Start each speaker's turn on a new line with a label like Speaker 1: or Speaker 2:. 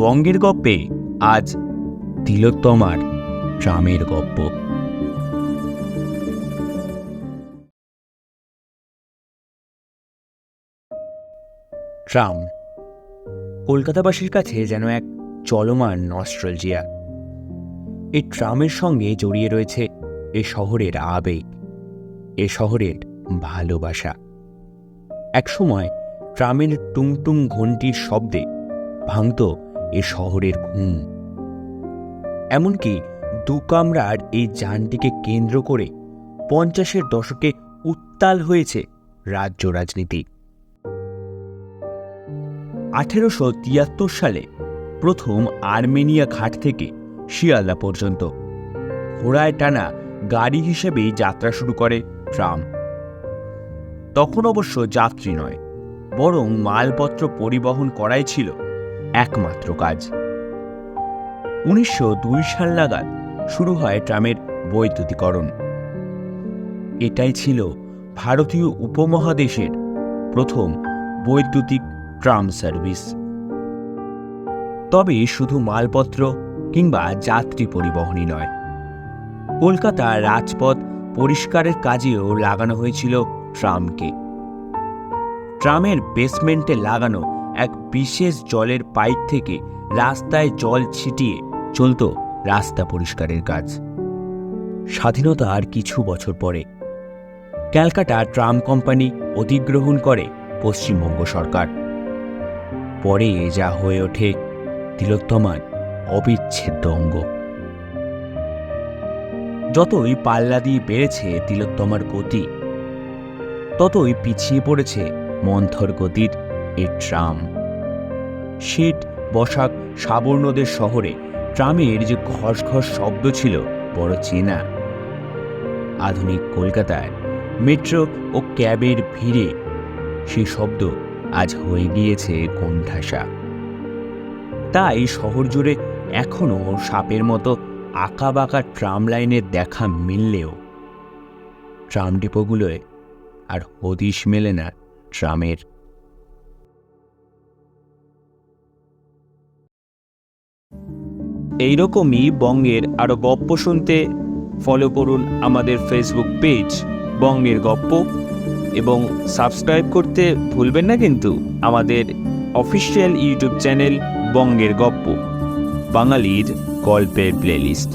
Speaker 1: বঙ্গের গপ্পে আজ তিলোত্তমার ট্রামের গপ্প। ট্রাম, কলকাতাবাসীর কাছে যেন এক চলমান নস্ট্রলজিয়া। এই ট্রামের সঙ্গে জড়িয়ে রয়েছে এ শহরের আবেগ, এ শহরের ভালোবাসা। একসময় ট্রামের টুংটুং ঘন্টির শব্দে ভাঙত এ শহরের ঘুম। এমনকি দু কামরার এই যানটিকে কেন্দ্র করে পঞ্চাশের দশকে উত্তাল হয়েছে রাজ্য রাজনীতি। আঠেরোশো তিয়াত্তর সালে প্রথম আর্মেনিয়া ঘাট থেকে শিয়ালদা পর্যন্ত। ঘোড়ায় টানা গাড়ি হিসেবেই যাত্রা শুরু করে ট্রাম। তখন অবশ্য যাত্রী নয়, বরং মালপত্র পরিবহন করাই ছিল একমাত্র কাজ। উনিশশো দুই সাল নাগাদ শুরু হয় ট্রামের বৈদ্যুতিকরণ। এটাই ছিল ভারতীয় উপমহাদেশের প্রথম বৈদ্যুতিক ট্রাম সার্ভিস। তবে শুধু মালপত্র কিংবা যাত্রী পরিবহনই নয়। কলকাতা রাজপথ পরিষ্কারের কাজেও লাগানো হয়েছিল ট্রামকে। ট্রামের বেসমেন্টে লাগানো এক বিশেষ জলের পাইপ থেকে রাস্তায় জল ছিটিয়ে চলত রাস্তা পরিষ্কারের কাজ। স্বাধীনতার কিছু বছর পরে ক্যালকাটা ট্রাম কোম্পানি অধিগ্রহণ করে পশ্চিমবঙ্গ সরকার। পরে যা হয়ে ওঠে তিলোত্তমার অবিচ্ছেদ্য অঙ্গ। যতই পাল্লা দিয়ে বেড়েছে তিলোত্তমার গতি, ততই পিছিয়ে পড়েছে মন্থর গতির এ ট্রাম। শীত বসাক সাবর্ণদের শহরে ট্রামের যে ঘস ঘস শব্দ ছিল বড় চেনা। আধুনিক কলকাতায় মেট্রো ও ক্যাবের ভিড়ে সেই শব্দ আজ হয়ে গিয়েছে কোণঠাসা। তাই শহর জুড়ে এখনও সাপের মতো আঁকা বাঁকা ট্রাম লাইনের দেখা মিললেও ট্রাম ডিপোগুলোয় আর হদিশ মেলে না ট্রামের।
Speaker 2: এইরকমই বঙ্গের আরও গপ্প শুনতে ফলো করুন আমাদের ফেসবুক পেজ বঙ্গের গপ্প, এবং সাবস্ক্রাইব করতে ভুলবেন না কিন্তু আমাদের অফিসিয়াল ইউটিউব চ্যানেল বঙ্গের গপ্প, বাঙালির গল্পের প্লেলিস্ট